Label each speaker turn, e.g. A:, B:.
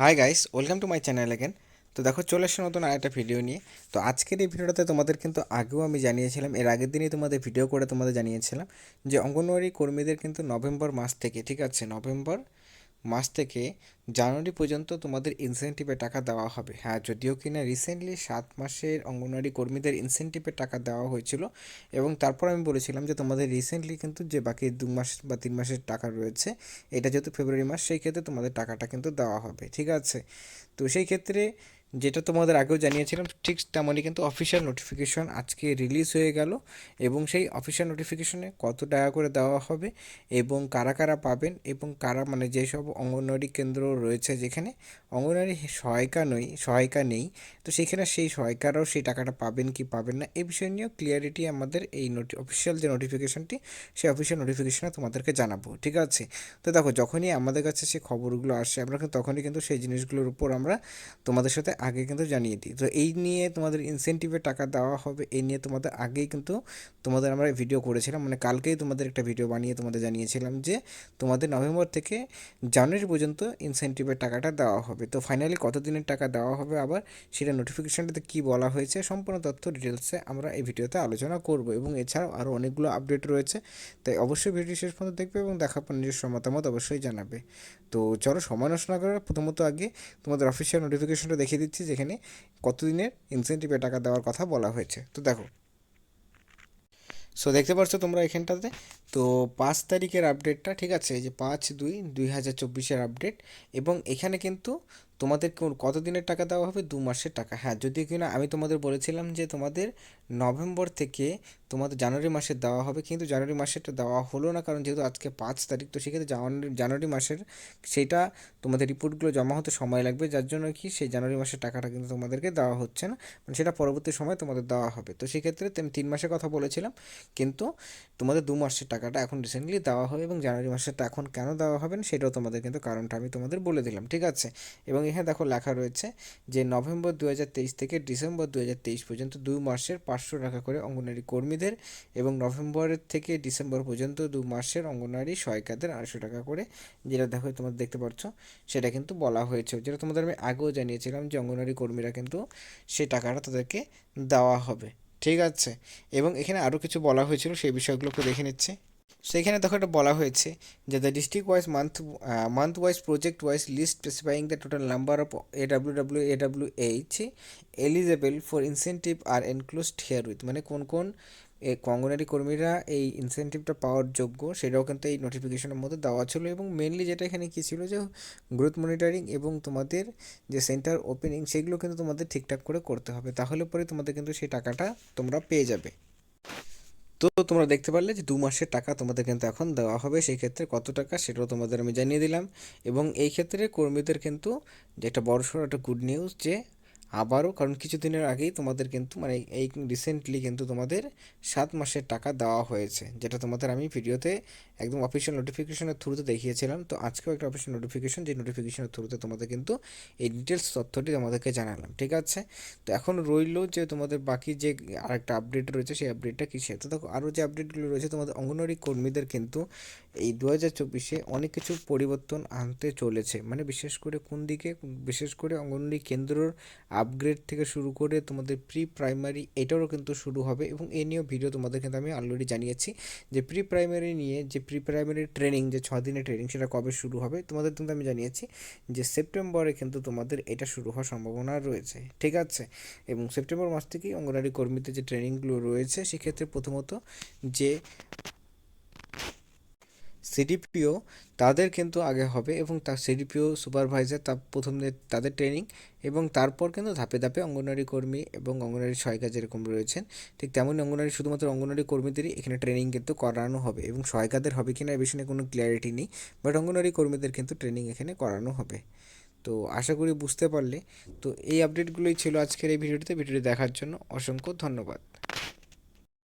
A: Hi guys welcome to my channel again তো দেখো, চলে এসো নতুন আরেকটা ভিডিও নিয়ে। তো আজকের এই ভিডিওটাতে তোমাদের কিন্তু আগেও আমি জানিয়েছিলাম, এর আগের দিনই তোমাদের ভিডিও করে তোমাদের জানিয়েছিলাম যে অঙ্গনওয়াড়ি কর্মীদের কিন্তু নভেম্বর মাস থেকে, ঠিক আছে, নভেম্বর মাস থেকে জানুয়ারি পর্যন্ত তোমাদের ইনসেন্টিভে টাকা দেওয়া হবে। হ্যাঁ যদিও কিনা রিসেন্টলি সাত মাসের অঙ্গনওয়াড়ি কর্মীদের ইনসেন্টিভে টাকা দেওয়া হয়েছিল এবং তারপর আমি বলেছিলাম যে তোমাদের রিসেন্টলি কিন্তু যে বাকি দু মাস বা তিন মাসের টাকা রয়েছে, এটা যেহেতু ফেব্রুয়ারি মাস, সেই ক্ষেত্রে তোমাদের টাকাটা কিন্তু দেওয়া হবে। ঠিক আছে? তো সেই ক্ষেত্রে যেটা তোমাদের আগেও জানিয়েছিলাম, ঠিক তেমনই কিন্তু অফিসিয়াল নোটিফিকেশন আজকে রিলিজ হয়ে গেল এবং সেই অফিসিয়াল নোটিফিকেশনে কত টাকা করে দেওয়া হবে এবং কারা কারা পাবেন এবং কারা মানে যেসব অঙ্গনওয়াড়ি কেন্দ্র রয়েছে যেখানে অঙ্গনওয়াড়ি সহায়িকা নই, সহায়িকা নেই, তো সেখানে সেই সহায়িকারাও সেই টাকাটা পাবেন কি পাবেন না এই বিষয় নিয়েও ক্লিয়ারিটি আমাদের এই নোটি অফিসিয়াল যে নোটিফিকেশনটি সেই অফিসিয়াল নোটিফিকেশনে তোমাদেরকে জানাব, ঠিক আছে? তো দেখো, যখনই আমাদের কাছে সেই খবরগুলো আসে, আমরা তখনই কিন্তু সেই জিনিসগুলোর উপর আমরা তোমাদের সাথে আগে কিন্তু জানিয়ে দিই। তো এই নিয়ে তোমাদের ইনসেন্টিভের টাকা দেওয়া হবে, এই নিয়ে তোমাদের আগেই কিন্তু তোমাদের আমরা ভিডিও করেছিলাম। মানে কালকেই তোমাদের একটা ভিডিও বানিয়ে তোমাদের জানিয়েছিলাম যে তোমাদের নভেম্বর থেকে জানুয়ারি পর্যন্ত ইনসেন্টিভের টাকাটা দেওয়া হবে। তো ফাইনালি কত দিনের টাকা দেওয়া হবে আবার সেটা নোটিফিকেশানটাতে কী বলা হয়েছে সম্পূর্ণ তথ্য ডিটেলসে আমরা এই ভিডিওতে আলোচনা করব এবং এছাড়াও আরও অনেকগুলো আপডেট রয়েছে। তাই অবশ্যই ভিডিও শেষ পর্যন্ত দেখবে এবং দেখার পর নিজস্ব মতামত অবশ্যই জানাবে। তো চলো সময় নষ্ট না করে প্রথমত আগে তোমাদের অফিসিয়াল নোটিফিকেশনটা দেখিয়ে দিচ্ছি যেখানে কতদিনের ইনসেন্টিভে টাকা দেওয়ার কথা বলা হয়েছে। তো দেখো। সো দেখতে পাচ্ছ তোমরা এখানটাতে? তো পাঁচ তারিখের আপডেটটা ঠিক আছে যে পাঁচ দুই দুই হাজার চব্বিশের আপডেট এবং এখানে কিন্তু তোমাদের কত দিনের টাকা দেওয়া হবে? দু মাসের টাকা। হ্যাঁ যদি কিনা আমি তোমাদের বলেছিলাম যে তোমাদের নভেম্বর থেকে তোমাদের জানুয়ারি মাসে দেওয়া হবে, কিন্তু জানুয়ারি মাসেরটা দেওয়া হলো না, কারণ যেহেতু আজকে পাঁচ তারিখ, তো সেক্ষেত্রে জানুয়ারি জানুয়ারি মাসের সেটা তোমাদের রিপোর্টগুলো জমা হতে সময় লাগবে, যার জন্য কি সেই জানুয়ারি মাসের টাকাটা কিন্তু তোমাদেরকে দেওয়া হচ্ছে না মানে সেটা পরবর্তী সময় তোমাদের দেওয়া হবে। তো সেক্ষেত্রে তিন মাসের কথা বলেছিলাম, কিন্তু তোমাদের দু মাসের টাকাটা এখন রিসেন্টলি দেওয়া হবে এবং জানুয়ারি মাসেরটা এখন কেন দেওয়া হবে না সেটাও তোমাদের কিন্তু কারণটা আমি তোমাদের বলে দিলাম, ঠিক আছে? এবং এখানে দেখো লেখা রয়েছে যে নভেম্বর দু হাজার তেইশ থেকে ডিসেম্বর দু হাজার তেইশ পর্যন্ত দুই মাসের পাঁচশো টাকা করে অঙ্গনারী কর্মীদের এবং নভেম্বরের থেকে ডিসেম্বর পর্যন্ত দু মাসের অঙ্গনারী সহায়িকাদের আড়াইশো টাকা করে যেটা দেখো তোমরা দেখতে পাচ্ছ সেটা কিন্তু বলা হয়েছে। যেটা তোমাদের আমি আগেও জানিয়েছিলাম যে অঙ্গনারী কর্মীরা কিন্তু সেই টাকাটা তাদেরকে দেওয়া হবে, ঠিক আছে? এবং এখানে আরও কিছু বলা হয়েছিল, সেই বিষয়গুলোকে দেখে নিচ্ছে। সেখানে দেখো এটা বলা হয়েছে যে the district wise month month wise project wise list specifying the total number of A W W A W H eligible for incentive are enclosed here with মানে কোন কোন এই অঙ্গনারী কর্মীরা এই ইনসেন্টিভটা পাওয়ার যোগ্য সেটাও কিন্তু এই নোটিফিকেশনের মধ্যে দেওয়া ছিল এবং মেনলি যেটা এখানে কী ছিল যে গ্রোথ মনিটরিং এবং তোমাদের যে সেন্টার ওপেনিং সেগুলো কিন্তু তোমাদের ঠিকঠাক করে করতে হবে। তাহলে পরে তোমাদের কিন্তু সেই টাকাটা তোমরা পেয়ে যাবে। তো তোমরা দেখতে পারলে যে দু মাসের টাকা তোমাদের কিন্তু এখন দেওয়া হবে। সেই ক্ষেত্রে কত টাকা সেটাও তোমাদের আমি জানিয়ে দিলাম। এবং এই ক্ষেত্রে কর্মীদের কিন্তু যে একটা বড়সড় একটা গুড নিউজ যে আবারও, কারণ কিছুদিনের আগেই তোমাদের কিন্তু মানে এই রিসেন্টলি কিন্তু তোমাদের সাত মাসের টাকা দেওয়া হয়েছে, যেটা তোমাদের আমি ভিডিওতে একদম অফিসিয়াল নোটিফিকেশনের থ্রুতে দেখিয়েছিলাম। তো আজকেও একটা অফিসিয়াল নোটিফিকেশন যে নোটিফিকেশনের থ্রুতে তোমাদের কিন্তু এই ডিটেলস তথ্যটি তোমাদেরকে জানালাম, ঠিক আছে? তো এখন রইল যে তোমাদের বাকি যে আরেকটা আপডেট রয়েছে, সেই আপডেটটা কিসে তো দেখো, আরও যে আপডেটগুলো রয়েছে, তোমাদের অঙ্গনওয়াড়ি কর্মীদের কিন্তু এই দু হাজার চব্বিশে অনেক কিছু পরিবর্তন আনতে চলেছে। মানে বিশেষ করে কোন দিকে? বিশেষ করে অঙ্গনওয়াড়ি কেন্দ্রর আপগ্রেড থেকে শুরু করে তোমাদের প্রি প্রাইমারি এটারও কিন্তু শুরু হবে এবং এ নিয়েও ভিডিও তোমাদের কিন্তু আমি অলরেডি জানিয়েছি যে প্রি প্রাইমারি নিয়ে যে প্রি প্রাইমারি ট্রেনিং যে ছ দিনের ট্রেনিং সেটা কবে শুরু হবে তোমাদের কিন্তু আমি জানিয়েছি যে সেপ্টেম্বরে কিন্তু তোমাদের এটা শুরু হওয়ার সম্ভাবনা রয়েছে। ঠিক আছে? এবং সেপ্টেম্বর মাস থেকেই অঙ্গনারী কর্মীদের যে ট্রেনিংগুলো রয়েছে, সেক্ষেত্রে প্রথমত যে সিডিপিও তাদের কিন্তু আগে হবে এবং তার সিডিপিও সুপারভাইজার তা প্রথম তাদের ট্রেনিং এবং তারপর কিন্তু ধাপে ধাপে অঙ্গনওয়াড়ি কর্মী এবং অঙ্গনওয়াড়ি সহায়িকা যেরকম রয়েছেন, ঠিক তেমনই অঙ্গনওয়াড়ি শুধুমাত্র অঙ্গনওয়াড়ি কর্মীদেরই এখানে ট্রেনিং কিন্তু করানো হবে এবং সহায়িকাদের হবে কিনা এ বিষয়ে কোনো ক্লিয়ারিটি নেই বাট অঙ্গনওয়াড়ি কর্মীদের কিন্তু ট্রেনিং এখানে করানো হবে। তো আশা করি বুঝতে পারলে। তো এই আপডেটগুলোই ছিল আজকের এই ভিডিওটিতে ভিডিওটি দেখার জন্য অসংখ্য ধন্যবাদ।